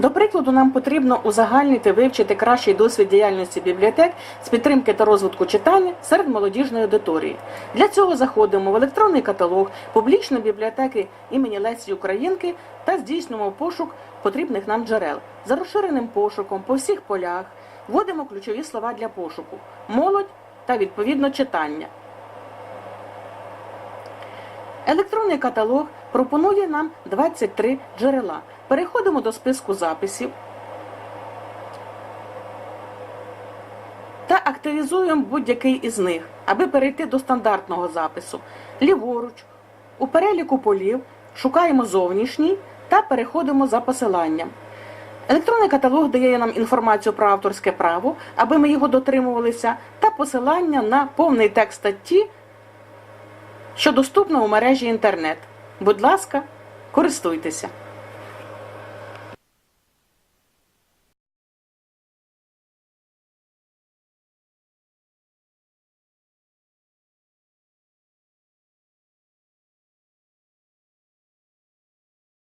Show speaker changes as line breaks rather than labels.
До прикладу, нам потрібно узагальнити вивчити кращий досвід діяльності бібліотек з підтримки та розвитку читання серед молодіжної аудиторії. Для цього заходимо в електронний каталог публічної бібліотеки імені Лесі Українки та здійснюємо пошук потрібних нам джерел. За розширеним пошуком по всіх полях вводимо ключові слова для пошуку молодь та відповідно читання. Електронний каталог пропонує нам 23 джерела. Переходимо до списку записів та активізуємо будь-який із них, аби перейти до стандартного запису. Ліворуч, у переліку полів шукаємо зовнішній та переходимо за посиланням. Електронний каталог дає нам інформацію про авторське право, аби ми його дотримувалися, та посилання на повний текст статті що доступно у мережі інтернет. Будь ласка, користуйтеся.